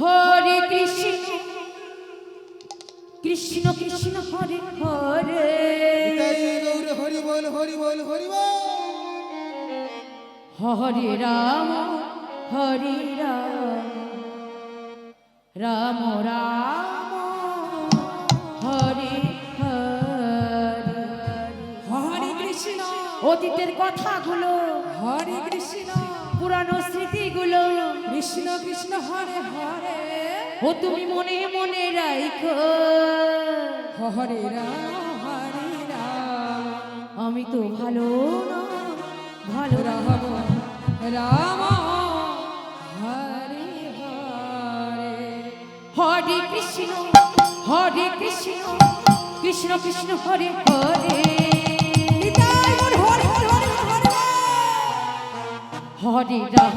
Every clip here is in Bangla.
হরে কৃষ্ণ। কৃষ্ণ কৃষ্ণ হরে হরে। হরি বল হরি বল হরি বল। হরে রাম হরে রাম। রাম রাম হরে হরে। কৃষ্ণ অতীতের কথাগুলো হরে কৃষ্ণ। পুরানো স্মৃতিগুলো কৃষ্ণ কৃষ্ণ হরে হরে। ও তুমি মনে মনে রাইখো। হরে রাম হরে রাম। আমি তো ভালো না ভালো রাম রাম হরে হরে। হরে কৃষ্ণ হরে কৃষ্ণ কৃষ্ণ কৃষ্ণ হরে হরে। হরে রাম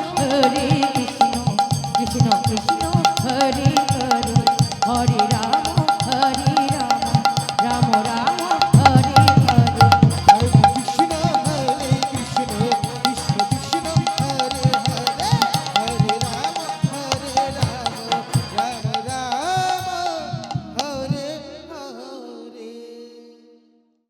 কৃষ্ণ হরে।